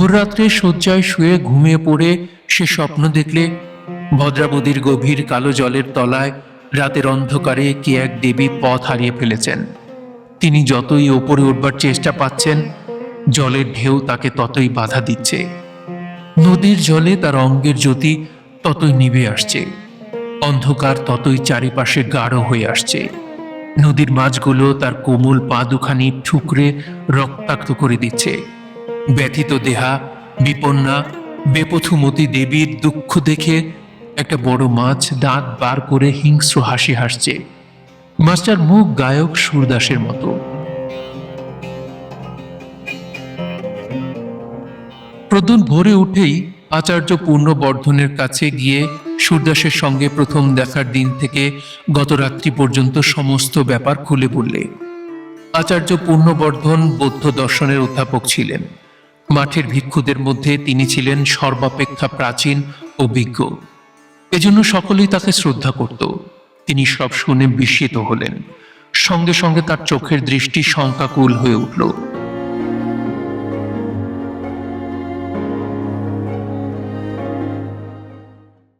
ভোররাত্রে শয্যায় শুয়ে ঘুমিয়ে পড়ে সে স্বপ্ন দেখলে ভদ্রাবতীর গভীর কালো জলের তলায় রাতের অন্ধকারে কে এক দেবী পথ হারিয়ে ফেলেছেন। তিনি যতই ওপরে উঠবার চেষ্টা পাচ্ছেন, জলের ঢেউ তাকে ততই বাধা দিচ্ছে। নদীর জলে তার অঙ্গের জ্যোতি ততই নিভে আসছে। অন্ধকার ততই চারিপাশে গাঢ় হয়ে আসছে। নদীর মাছগুলো তার কোমল পা দুখানি ঠুকরে রক্তাক্ত করে দিচ্ছে। ব্যথিত দেহা, বিপন্না, বেপথুমতি দেবীর দুঃখ দেখে একটা বড় মাছ দাঁত বার করে হিংস্র হাসি হাসছে। মাছটার মুখ গায়ক সুরদাসের মতো। প্রদ্যুন ভোরে উঠেই আচার্য পূর্ণবর্ধনের কাছে গিয়ে সুরদাসের সঙ্গে প্রথম দেখার দিন থেকে গত রাত্রি পর্যন্ত সমস্ত ব্যাপার খুলে বললে। আচার্য পূর্ণবর্ধন বৌদ্ধ দর্শনের অধ্যাপক ছিলেন। মাঠের ভিক্ষুদের মধ্যে তিনি ছিলেন সর্বাপেক্ষা প্রাচীন ও বিজ্ঞ। এজন্য সকলেই তাকে শ্রদ্ধা করত। তিনি সব শুনে বিস্মিত হলেন। সঙ্গে সঙ্গে তার চোখের দৃষ্টি শঙ্কাকুল হয়ে উঠল।